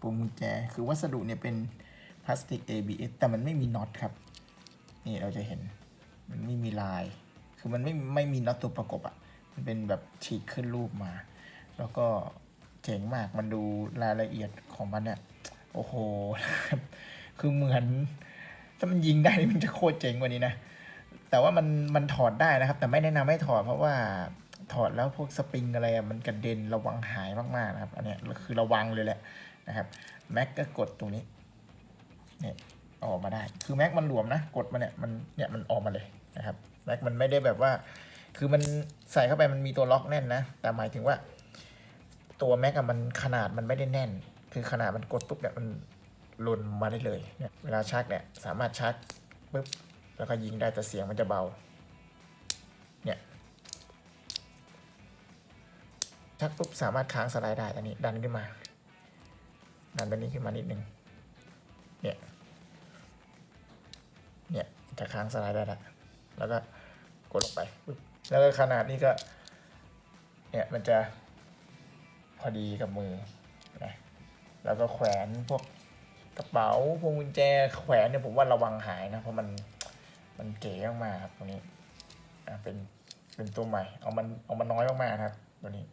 พวงกุญแจ คือวัสดุเนี่ยเป็นพลาสติก ABS แต่มันไม่มีน็อตครับ นี่เราจะเห็น มันไม่มีลาย คือมันไม่ไม่มีน็อตตัวประกบอะ่ะ มันเป็นแบบฉีกขึ้นรูปมา แล้วก็เจ๋งมาก มันดูรายละเอียดของมันเนี่ย โอ้โห คือเหมือน ถ้ามันยิงได้มันจะโคตรเจ๋งกว่านี้นะ แต่ว่ามันมันถอดได้นะครับ แต่ไม่แนะนำให้ถอดเพราะว่า ถอดแล้วพวกสปริงอะไรอะมันกระเด็นระวังหายมากๆนะครับ อันเนี้ยคือระวังเลยแหละนะครับแม็กก็กดตรงนี้เนี่ยอออกมาได้ คือแม็กมันหลวมนะกดมาเนี่ยมันเนี่ยมันออกมาเลยนะครับแม็กมันไม่ได้แบบว่า คือมันใส่เข้าไปมันมีตัวล็อกแน่นนะแต่หมายถึงว่า ตัวแม็กอะมันขนาดมันไม่ได้แน่น คือขนาดมันกดปุ๊บเนี่ยมันหล่นมาได้เลยเนี่ยเวลาชักเนี่ยสามารถชักปุ๊บแล้วก็ยิงได้แต่เสียงมันจะเบา ชักปุ๊บสามารถค้างสไลด์ได้ตอนนี้ดันขึ้นมา ดันตัวนี้ขึ้นมานิดนึงเนี่ยเนี่ยจะค้างสไลด์ได้ละแล้วก็กดลงไปปุ๊บแล้วก็ขนาดนี้ก็เนี่ยมันจะพอดีกับมือนะแล้วก็แขวนพวกกระเป๋าพวงกุญแจแขวนเนี่ยผมว่าระวังหายนะ เพราะมันมันเก๋มากครับตัวนี้อะเป็นเป็นตัวใหม่ เอามันเอามันน้อยมากๆนะครับตัวนี้